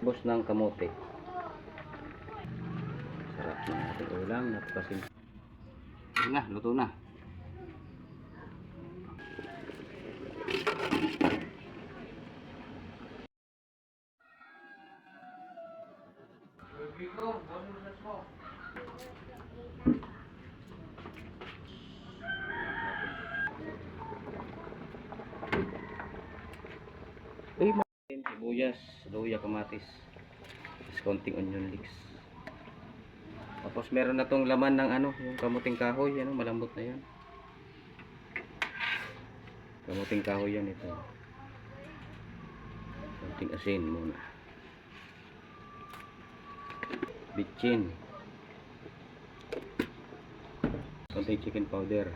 Bus ng kamote. Sarap ng ating ulam. Napakasin. Na, luto na. Uy, sibuyas, luya, kamatis. Tapos konting onion leeks. Tapos meron na tong laman ng ano, yung kamuting kahoy, ano, malambot na yan. Kamuting kahoy yan ito. Konting asin muna. Bitchin. Konting chicken powder.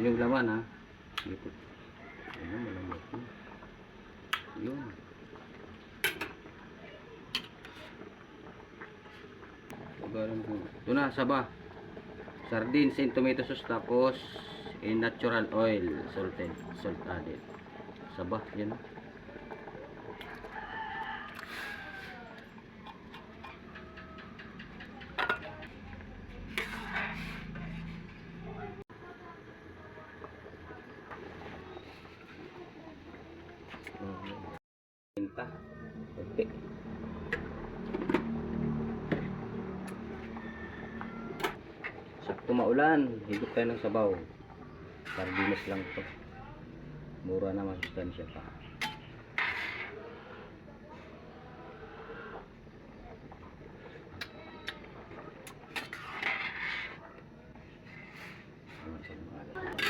Yung laman ha. Dito. Ano, malambot na. Yun. Pagalan ko. Ito na, saba. Sardines and tomato sauce tapos in natural oil salted salt added. Saba, yan. Pinta. Kunti. Sakto maulan, higop tayo ng sabaw. Sardinas lang to. Mura na masustansya pa.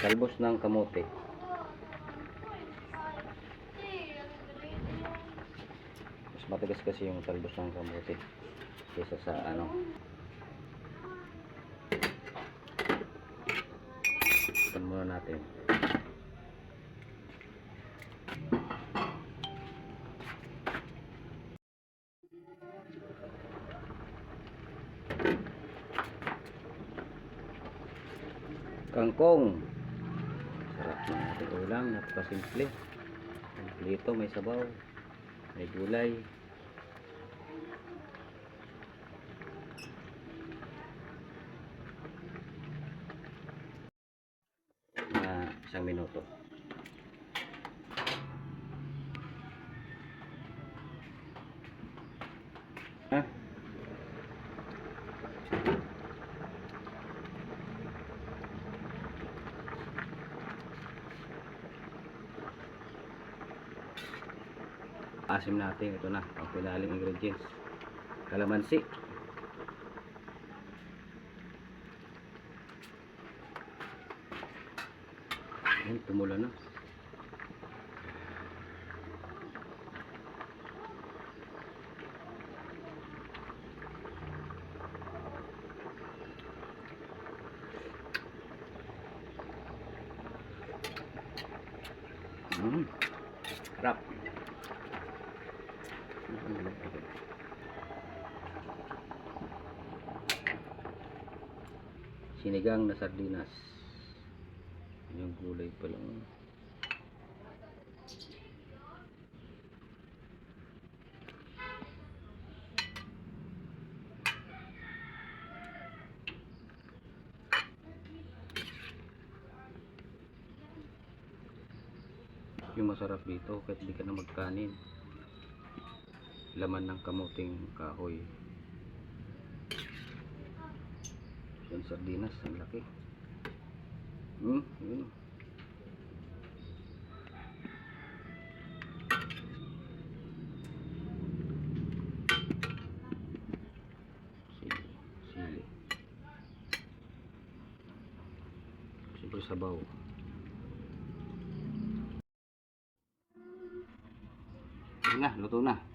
Talbos ng kamote. Matigas kasi yung talbos ng kamote kaysa sa ano. Ito muna natin. Kangkong. Sarap ng ating ulam. Napakasimple. Kompleto. May sabaw. May gulay. Isang minuto. Ha? Asim natin. Ito na. Ang pinaling ingredients. Kalamansi. Ayan, tumula na. Mm. Sarap. Sinigang na sardinas. Yung gulay pa lang. Yung masarap dito kahit di ka na magkanin. Laman ng kamuting kahoy. Yung sardinas, ang laki. Hmm, yun. Siyempre sabaw. Yun na, luto na.